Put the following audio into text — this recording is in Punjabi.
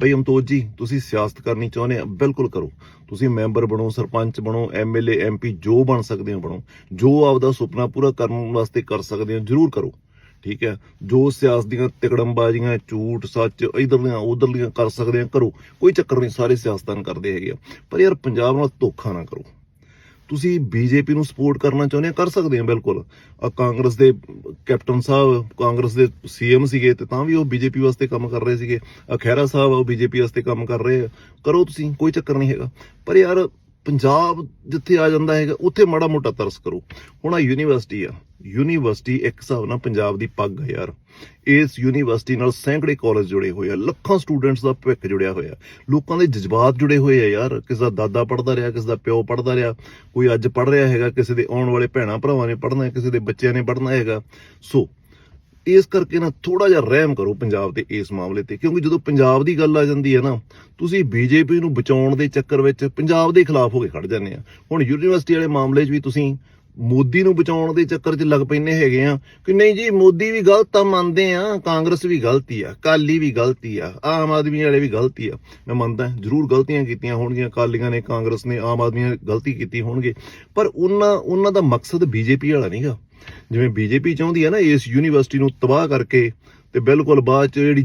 ਬਈ ਅਮਤੋਜ ਜੀ, ਤੁਸੀਂ ਸਿਆਸਤ ਕਰਨੀ ਚਾਹੁੰਦੇ ਆ, ਬਿਲਕੁਲ ਕਰੋ। ਤੁਸੀਂ ਮੈਂਬਰ ਬਣੋ, ਸਰਪੰਚ ਬਣੋ ਐਮਐਲਏ ਐਮਪੀ ਜੋ ਬਣ ਸਕਦੇ ਹੋ ਬਣੋ। ਜੋ ਆਪਦਾ ਸੁਪਨਾ ਪੂਰਾ ਕਰਨ ਵਾਸਤੇ ਕਰ ਸਕਦੇ ਹੋ, ਜਰੂਰ ਕਰੋ। ਠੀਕ ਹੈ? ਜੋ ਸਿਆਸਤ ਦੀਆਂ ਤਿਕੜਮਬਾਜ਼ੀਆਂ ਝੂਠ, ਸੱਚ, ਇਧਰਲੀਆਂ, ਉਧਰਲੀਆਂ ਕਰ ਸਕਦੇ ਆ ਕਰੋ। ਕੋਈ ਚੱਕਰ ਨਹੀਂ, ਸਾਰੇ ਸਿਆਸਤਦਾਨ ਕਰਦੇ ਹੈਗੇ ਆ। ਪਰ ਯਾਰ ਪੰਜਾਬ ਨਾਲ ਧੋਖਾ ਨਾ ਕਰੋ। ਤੁਸੀਂ ਬੀਜੇਪੀ ਨੂੰ ਸਪੋਰਟ ਕਰਨਾ ਚਾਹੁੰਦੇ ਆ ਕਰ ਸਕਦੇ ਆ ਬਿਲਕੁਲ। ਆ ਕਾਂਗਰਸ ਦੇ ਕੈਪਟਨ ਸਾਹਿਬ ਕਾਂਗਰਸ ਦੇ ਸੀਐਮ ਸੀਗੇ ਤੇ ਤਾਂ ਵੀ ਉਹ ਬੀਜੇਪੀ ਵਾਸਤੇ ਕੰਮ ਕਰ ਰਹੇ ਸੀਗੇ। ਆ ਖਹਿਰਾ ਸਾਹਿਬ ਆ, ਉਹ ਬੀਜੇਪੀ ਵਾਸਤੇ ਕੰਮ ਕਰ ਰਹੇ ਆ। ਕਰੋ ਤੁਸੀਂ ਕੋਈ ਚੱਕਰ ਨਹੀਂ ਹੈਗਾ। ਪਰ ਯਾਰ ਪੰਜਾਬ ਜਿੱਥੇ ਆ ਜਾਂਦਾ ਹੈਗਾ, ਉੱਥੇ ਮਾੜਾ ਮੋਟਾ ਤਰਸ ਕਰੋ। ਹੁਣ ਆ ਯੂਨੀਵਰਸਿਟੀ ਆ। ਯੂਨੀਵਰਸਿਟੀ ਇੱਕ ਹਿਸਾਬ ਨਾਲ ਪੰਜਾਬ ਦੀ ਪੱਗ ਹੈ ਯਾਰ। ਇਸ ਯੂਨੀਵਰਸਿਟੀ ਨਾਲ ਸੈਂਕੜੇ ਕਾਲਜ ਜੁੜੇ ਹੋਏ ਆ। ਲੱਖਾਂ ਸਟੂਡੈਂਟਸ ਦਾ ਭਵਿੱਖ ਜੁੜਿਆ ਹੋਇਆ। ਲੋਕਾਂ ਦੇ ਜਜ਼ਬਾਤ ਜੁੜੇ ਹੋਏ ਆ ਯਾਰ। ਕਿਸੇ ਦਾ ਦਾਦਾ ਪੜਦਾ ਰਿਹਾ, ਕਿਸੇ ਦਾ ਪਿਓ ਪੜਦਾ ਰਿਹਾ। ਕੋਈ ਅੱਜ ਪੜ ਰਿਹਾ ਹੈਗਾ, ਕਿਸੇ ਦੇ ਆਉਣ ਵਾਲੇ ਭੈਣਾਂ ਭਰਾਵਾਂ ਨੇ ਪੜਨਾ ਕਿਸੇ ਦੇ ਬੱਚਿਆਂ ਨੇ ਪੜਨਾ ਹੈਗਾ। ਸੋ ਇਸ ਕਰਕੇ ਨਾ ਥੋੜਾ ਜਿਹਾ ਰਹਿਮ ਕਰੋ ਪੰਜਾਬ ਦੇ ਇਸ ਮਾਮਲੇ ਤੇ, ਕਿਉਂਕਿ ਜਦੋਂ ਪੰਜਾਬ ਦੀ ਗੱਲ ਆ ਜਾਂਦੀ ਹੈ ਨਾ, ਤੁਸੀਂ ਬੀਜੇਪੀ ਨੂੰ ਬਚਾਉਣ ਦੇ ਚੱਕਰ ਵਿੱਚ ਪੰਜਾਬ ਦੇ ਖਿਲਾਫ ਹੋ ਕੇ ਖੜ ਜਾਂਦੇ ਆ। ਹੁਣ ਯੂਨੀਵਰਸਿਟੀ ਵਾਲੇ ਮਾਮਲੇ 'ਚ ਵੀ ਤੁਸੀਂ ਮੋਦੀ ਨੂੰ ਬਚਾਉਣ ਦੇ ਚੱਕਰ 'ਚ ਲੱਗ ਪੈਨੇ ਹੈਗੇ ਆ ਕਿ ਨਹੀਂ ਜੀ, ਮੋਦੀ ਵੀ ਗਲਤ ਆ ਮੰਨਦੇ ਆ, ਕਾਂਗਰਸ ਵੀ ਗਲਤੀ ਆ ਕਾਲੀ ਵੀ ਗਲਤੀ ਆ, ਆਮ ਆਦਮੀ ਵਾਲੇ ਵੀ ਗਲਤੀ ਆ। ਮੈਂ ਮੰਨਦਾ ਜ਼ਰੂਰ ਗਲਤੀਆਂ ਕੀਤੀਆਂ ਹੋਣਗੀਆਂ ਕਾਲੀਆਂ ਨੇ, ਕਾਂਗਰਸ ਨੇ ਆਮ ਆਦਮੀ ਨੇ ਗਲਤੀ ਕੀਤੀ ਹੋਣਗੇ। ਪਰ ਉਹਨਾਂ ਉਹਨਾਂ ਦਾ ਮਕਸਦ ਬੀਜੇਪੀ ਵਾਲਾ ਨਹੀਂਗਾ ਜਿਵੇਂ ਬੀਜੇਪੀ ਚਾਹੁੰਦੀ ਹੈ ਨਾ ਇਸ ਯੂਨੀਵਰਸਿਟੀ ਨੂੰ ਤਬਾਹ ਕਰਕੇ ਤੇ ਬਿਲਕੁਲ ਬਾਅਦ ਚ ਜਿਹੜੀ